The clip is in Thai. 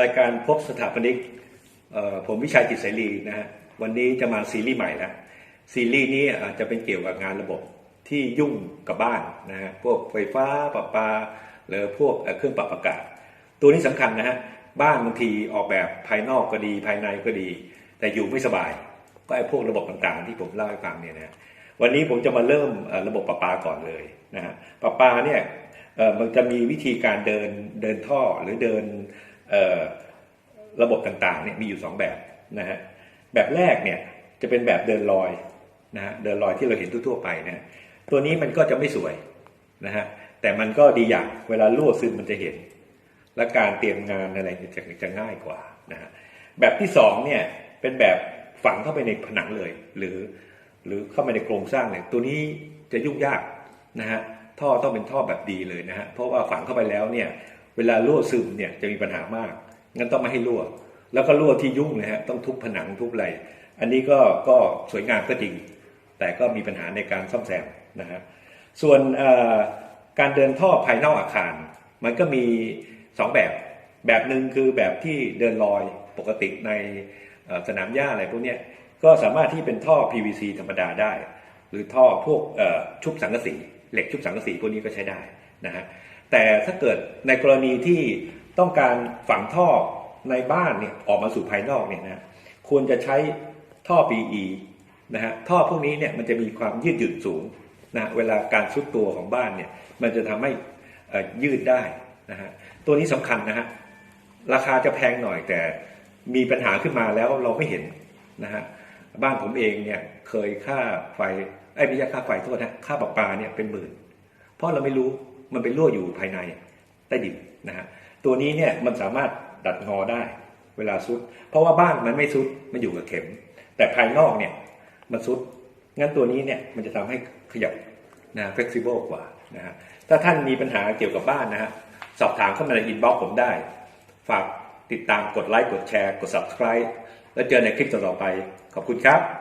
รายการพบสถาปนิกผมวิชัยจิตเสรีนะฮะวันนี้จะมาซีรีส์ใหม่แล้วซีรีส์นี้อาจจะเป็นเกี่ยวกับงานระบบที่ยุ่งกับบ้านนะฮะพวกไฟฟ้าประปาหรือพวกเครื่องปรับอากาศ ตัวนี้สำคัญนะฮะบ้านบางทีออกแบบภายนอกก็ดีภายในก็ดี แต่อยู่ไม่สบาย ก็ไอ้พวกระบบต่างๆ ที่ผมเล่าให้ฟังเนี่ยนะวันนี้ผมจะมาเริ่มระบบประปาก่อนเลยนะฮะประปาเนี่ยมันจะมีวิธีการเดินเดินท่อหรือเดิน ระบบต่างๆเนี่ยมีอยู่สองแบบนะฮะแบบแรกเนี่ยจะเป็นแบบเดินลอยนะฮะเดินลอยที่เราเห็นทั่วๆไปนะฮะตัวนี้มันก็จะไม่สวยนะฮะแต่มันก็ดีอย่างเวลารั่วซึมมันจะเห็น และการเตรียมงานอะไรจะจะง่ายกว่านะฮะแบบที่สองเนี่ยเป็นแบบฝังเข้าไปในผนังเลย หรือหรือเข้ามาในโครงสร้างเนี่ยตัวนี้จะยุ่งยากนะฮะท่อต้องเป็นท่อแบบดีเลยนะฮะเพราะว่าฝังเข้าไปแล้วเนี่ย เวลารั่วซึมเนี่ยจะมีปัญหามากงั้นต้องไม่ให้รั่ว แล้วก็รั่วที่ยุ่งนะฮะต้องทุบผนังทุบอะไรอันนี้ก็ก็สวยงามก็จริง แต่ก็มีปัญหาในการซ่อมแซมนะฮะส่วนการเดินท่อภายนอกอาคาร มันก็มีสองแบบ แบบหนึ่งคือแบบที่เดินลอยปกติในสนามหญ้าอะไรพวกนี้ก็สามารถที่เป็นท่อ PVC ธรรมดาได้ หรือท่อพวกชุบสังกะสีเหล็กชุบสังกะสีพวกนี้ก็ใช้ได้นะฮะ แต่ถ้าเกิดในกรณีที่ต้องการฝังท่อในบ้านเนี่ยออกมาสู่ภายนอกเนี่ยนะควรจะใช้ท่อ PE นะฮะท่อพวกนี้เนี่ยมันจะมีความยืดหยุ่นสูงนะเวลาการซุดตัวของบ้านเนี่ยมันจะทำให้อืดได้นะฮะตัวนี้สำคัญนะฮะราคาจะแพงหน่อยแต่มีปัญหาขึ้นมาแล้วเราไม่เห็นนะฮะบ้านผมเองเนี่ยเคยค่าไฟไอ้ไม่ใช่ค่าไฟโทษนะค่าประปาเนี่ยเป็นหมื่น เพราะเราไม่รู้ มันเป็นรั่วอยู่ภายในใต้ดินนะฮะตัวนี้เนี่ยมันสามารถดัดงอได้ เวลาซุด เพราะว่าบ้านมันไม่ซุดมันอยู่กับเข็ม แต่ภายนอกเนี่ยมันซุดงั้นตัวนี้เนี่ยมันจะทำให้ขยับนะ flexible กว่านะฮะถ้าท่านมีปัญหาเกี่ยวกับบ้านนะฮะสอบถามเข้ามาในอินบ็อกซ์ผมได้ ฝากติดตามกดไลค์กดแชร์ กด subscribe แล้วเจอในคลิปต่อๆไป ขอบคุณครับ